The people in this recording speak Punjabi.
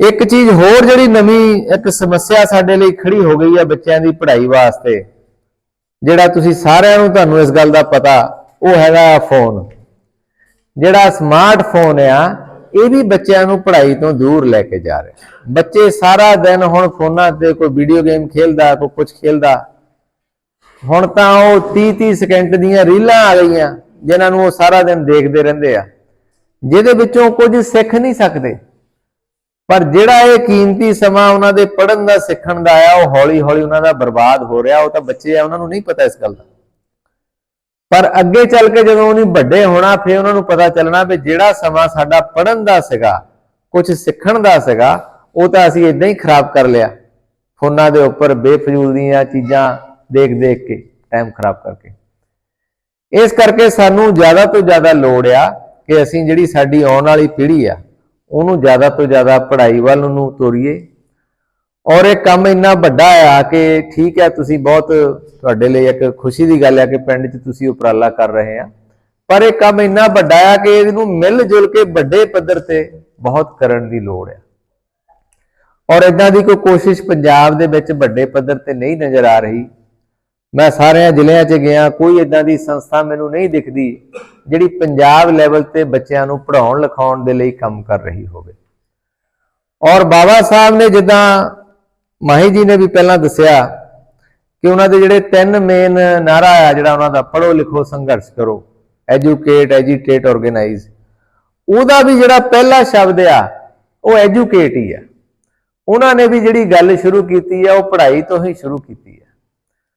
ਇੱਕ ਚੀਜ਼ ਹੋਰ ਜਿਹੜੀ ਨਵੀਂ ਇੱਕ ਸਮੱਸਿਆ ਸਾਡੇ ਲਈ ਖੜੀ ਹੋ ਗਈ ਹੈ ਬੱਚਿਆਂ ਦੀ ਪੜ੍ਹਾਈ ਵਾਸਤੇ, ਜਿਹੜਾ ਤੁਸੀਂ ਸਾਰਿਆਂ ਨੂੰ ਤੁਹਾਨੂੰ ਇਸ ਗੱਲ ਦਾ ਪਤਾ, ਉਹ ਹੈਗਾ ਫੋਨ। ਜਿਹੜਾ ਸਮਾਰਟਫੋਨ ਆ, ਇਹ ਵੀ ਬੱਚਿਆਂ ਨੂੰ ਪੜ੍ਹਾਈ ਤੋਂ ਦੂਰ ਲੈ ਕੇ ਜਾ ਰਿਹਾ। ਬੱਚੇ ਸਾਰਾ ਦਿਨ ਹੁਣ ਫੋਨਾਂ ਤੇ ਕੋਈ ਵੀਡੀਓ ਗੇਮ ਖੇਲਦਾ, ਕੋਈ ਕੁਝ ਖੇਲਦਾ। ਹੁਣ ਤਾਂ ਉਹ 30 30 ਸਕਿੰਟ ਦੀਆਂ ਰੀਲਾਂ ਆ ਗਈਆਂ, ਜਿਨ੍ਹਾਂ ਨੂੰ ਉਹ ਸਾਰਾ ਦਿਨ ਦੇਖਦੇ ਰਹਿੰਦੇ ਆ। ਜਿਹਦੇ ਵਿੱਚੋਂ ਕੁਝ ਸਿੱਖ ਨਹੀਂ ਸਕਦੇ। ਪਰ ਜਿਹੜਾ ਇਹ ਕੀਮਤੀ ਸਮਾਂ ਉਹਨਾਂ ਦੇ ਪੜ੍ਹਨ ਦਾ, ਸਿੱਖਣ ਦਾ ਆ, ਉਹ ਹੌਲੀ ਹੌਲੀ ਉਹਨਾਂ ਦਾ ਬਰਬਾਦ ਹੋ ਰਿਹਾ, ਉਹ ਤਾਂ ਬੱਚੇ ਆ, ਉਹਨਾਂ ਨੂੰ ਨਹੀਂ ਪਤਾ ਇਸ ਗੱਲ ਦਾ। ਪਰ ਅੱਗੇ ਚੱਲ ਕੇ ਜਦੋਂ ਉਹਨੇ ਵੱਡੇ ਹੋਣਾ, ਫਿਰ ਉਹਨਾਂ ਨੂੰ ਪਤਾ ਚੱਲਣਾ ਵੀ ਜਿਹੜਾ ਸਮਾਂ ਸਾਡਾ ਪੜ੍ਹਨ ਦਾ ਸੀਗਾ ਕੁਝ ਸਿੱਖਣ ਦਾ ਸੀਗਾ, ਉਹ ਤਾਂ ਅਸੀਂ ਇਦਾਂ ਹੀ ਖਰਾਬ ਕਰ ਲਿਆ। ਫੋਨਾਂ ਦੇ ਉੱਪਰ ਬੇਫਜ਼ੂਲ ਦੀਆਂ ਚੀਜ਼ਾਂ ਦੇਖ ਦੇਖ ਕੇ ਟਾਈਮ ਖਰਾਬ ਕਰਕੇ। ਇਸ ਕਰਕੇ ਸਾਨੂੰ ਜ਼ਿਆਦਾ ਤੋਂ ਜ਼ਿਆਦਾ ਲੋੜ ਆ ਕਿ ਅਸੀਂ ਜਿਹੜੀ ਸਾਡੀ ਆਉਣ ਵਾਲੀ ਪੀੜ੍ਹੀ ਆ ਉਹਨੂੰ ਜ਼ਿਆਦਾ ਤੋਂ ਜ਼ਿਆਦਾ ਪੜ੍ਹਾਈ ਵੱਲ ਨੂੰ ਤੋਰੀਏ। ਔਰ ਇਹ ਕੰਮ ਇੰਨਾ ਵੱਡਾ ਆ ਕਿ ਠੀਕ ਹੈ, ਤੁਸੀਂ ਬਹੁਤ ਤੁਹਾਡੇ ਲਈ ਇੱਕ ਖੁਸ਼ੀ ਦੀ ਗੱਲ ਹੈ ਕਿ ਪਿੰਡ 'ਚ ਤੁਸੀਂ ਉਪਰਾਲਾ ਕਰ ਰਹੇ ਆ। ਪਰ ਇਹ ਕੰਮ ਇੰਨਾ ਵੱਡਾ ਆ ਕਿ ਇਹਨੂੰ ਮਿਲ ਜੁਲ ਕੇ ਵੱਡੇ ਪੱਧਰ ਤੇ ਬਹੁਤ ਕਰਨ ਦੀ ਲੋੜ ਆ। ਔਰ ਇਦਾਂ ਦੀ ਕੋਈ ਕੋਸ਼ਿਸ਼ ਪੰਜਾਬ ਦੇ ਵਿੱਚ ਵੱਡੇ ਪੱਧਰ ਤੇ ਨਹੀਂ ਨਜ਼ਰ ਆ ਰਹੀ। ਮੈਂ ਸਾਰਿਆਂ ਜ਼ਿਲ੍ਹਿਆਂ 'ਚ ਗਿਆ, ਕੋਈ ਇਦਾਂ ਦੀ ਸੰਸਥਾ ਮੈਨੂੰ ਨਹੀਂ ਦਿਖਦੀ ਜਿਹੜੀ ਪੰਜਾਬ ਲੈਵਲ ਤੇ ਬੱਚਿਆਂ ਨੂੰ ਪੜ੍ਹਾਉਣ, ਲਿਖਾਉਣ ਦੇ ਲਈ ਕੰਮ ਕਰ ਰਹੀ ਹੋਵੇ। ਔਰ ਬਾਬਾ ਸਾਹਿਬ ਨੇ ਜਿੱਦਾਂ ਮਾਹੀ ਜੀ ਨੇ ਵੀ ਪਹਿਲਾਂ ਦੱਸਿਆ ਕਿ ਉਹਨਾਂ ਦੇ ਜਿਹੜੇ ਤਿੰਨ ਮੇਨ ਨਾਰਾ ਆ ਜਿਹੜਾ ਉਹਨਾਂ ਦਾ, ਪੜ੍ਹੋ, ਲਿਖੋ, ਸੰਘਰਸ਼ ਕਰੋ ਐਜੂਕੇਟ ਐਜੀਟੇਟ ਆਰਗੇਨਾਈਜ਼ ਉਹਦਾ ਵੀ ਜਿਹੜਾ ਪਹਿਲਾ ਸ਼ਬਦ ਆ, ਉਹ ਐਜੂਕੇਟ ਹੀ ਆ। ਉਹਨਾਂ ਨੇ ਵੀ ਜਿਹੜੀ ਗੱਲ ਸ਼ੁਰੂ ਕੀਤੀ ਆ, ਉਹ ਪੜ੍ਹਾਈ ਤੋਂ ਹੀ ਸ਼ੁਰੂ ਕੀਤੀ